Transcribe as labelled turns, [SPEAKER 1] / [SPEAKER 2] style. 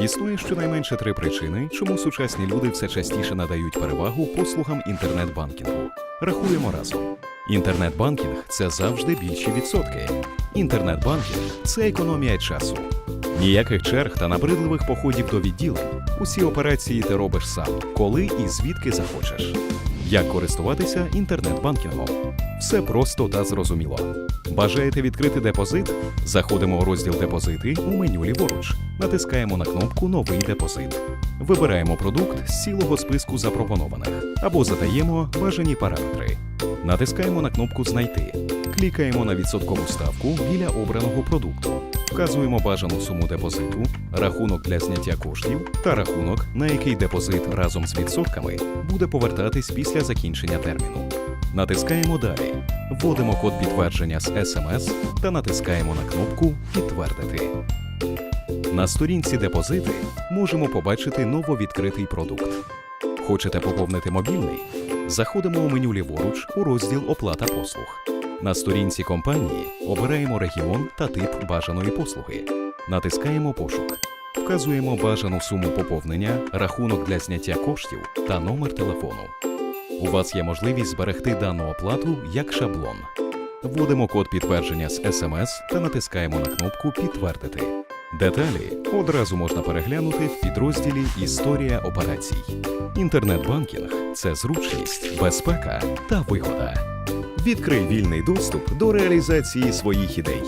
[SPEAKER 1] Існує щонайменше три причини, чому сучасні люди все частіше надають перевагу послугам інтернет-банкінгу. Рахуємо разом. Інтернет-банкінг це завжди більші відсотки. Інтернет-банкінг це економія часу. Ніяких черг та набридливих походів до відділень. Усі операції ти робиш сам, коли і звідки захочеш. Як користуватися інтернет-банкінгом? Все просто та зрозуміло. Бажаєте відкрити депозит? Заходимо у розділ Депозити у меню ліворуч. Натискаємо на кнопку Новий депозит. Вибираємо продукт з цілого списку запропонованих або задаємо бажані параметри. Натискаємо на кнопку Знайти. Клікаємо на відсоткову ставку біля обраного продукту. Вказуємо бажану суму депозиту, рахунок для зняття коштів та рахунок, на який депозит разом з відсотками буде повертатись після закінчення терміну. Натискаємо Далі. Вводимо код підтвердження з SMS та натискаємо на кнопку Підтвердити. На сторінці депозити можемо побачити нововідкритий продукт. Хочете поповнити мобільний? Заходимо у меню ліворуч у розділ Оплата послуг. На сторінці компанії обираємо регіон та тип бажаної послуги. Натискаємо Пошук. Вказуємо бажану суму поповнення, рахунок для зняття коштів та номер телефону. У вас є можливість зберегти дану оплату як шаблон. Вводимо код підтвердження з SMS та натискаємо на кнопку Підтвердити. Деталі одразу можна переглянути в підрозділі Історія операцій. Інтернет-банкінг це зручність, безпека та вигода. Відкрий вільний доступ до реалізації своїх ідей.